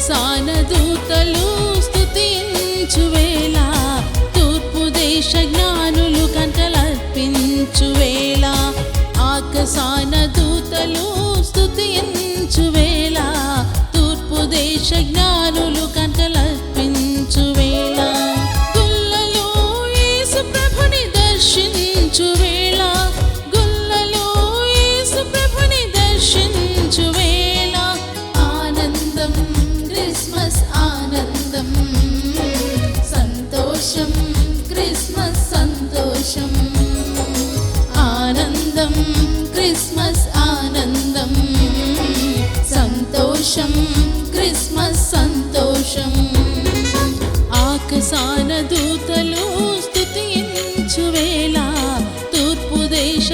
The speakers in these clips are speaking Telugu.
అవసాన దూతలు తూర్పు దేశ జ్ఞానులు కంటలర్పించువేళ ఆకసాన సంతోషం క్రిస్మస్ సంతోషం. ఆకసాన దూతలు స్థుతించు వేళ తూర్పు దేశ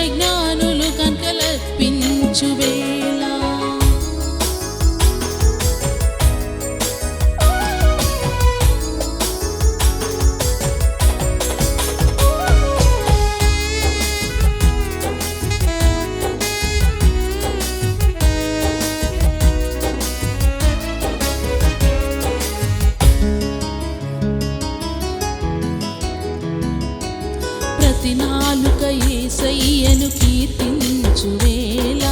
భక్తి నాలుక ఏసయ్యను కీర్తించువేలా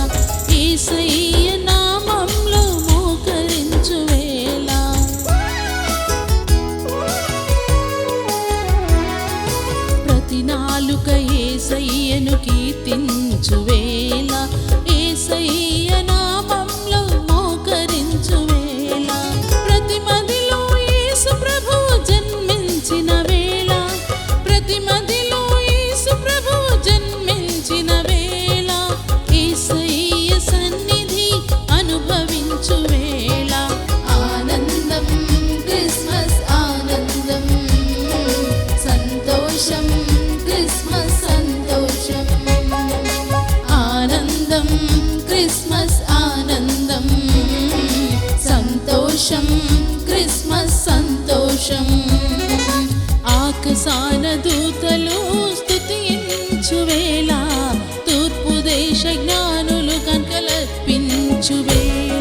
ఏసయ్య నామంలో మోకరించువేలా ప్రతి నాలుక ఏసయ్యను కీర్తించువేలా ఆకసాన దూతలు స్థుతించువేళ తూర్పు దేశ జ్ఞానులు కంకలర్పించువేళ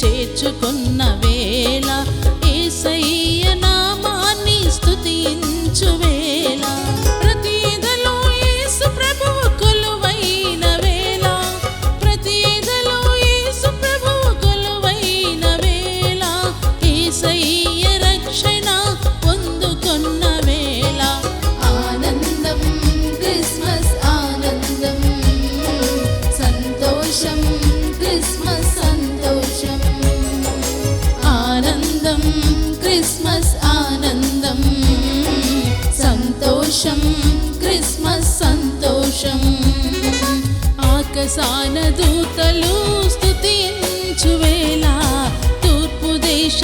చేర్చుకున్న వేళ సంతోషం. ఆకసాన దూతలు స్థుతించువేళ తూర్పు దేశ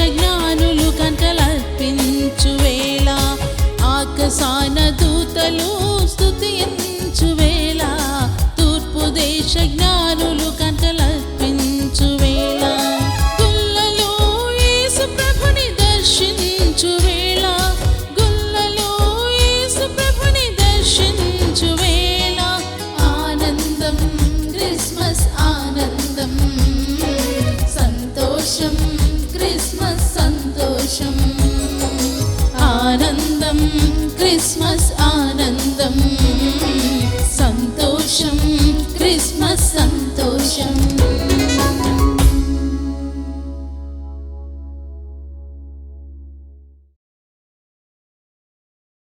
సంతోషం ఆనందం క్రిస్మస్ ఆనందం. సంతోషం క్రిస్మస్ సంతోషం.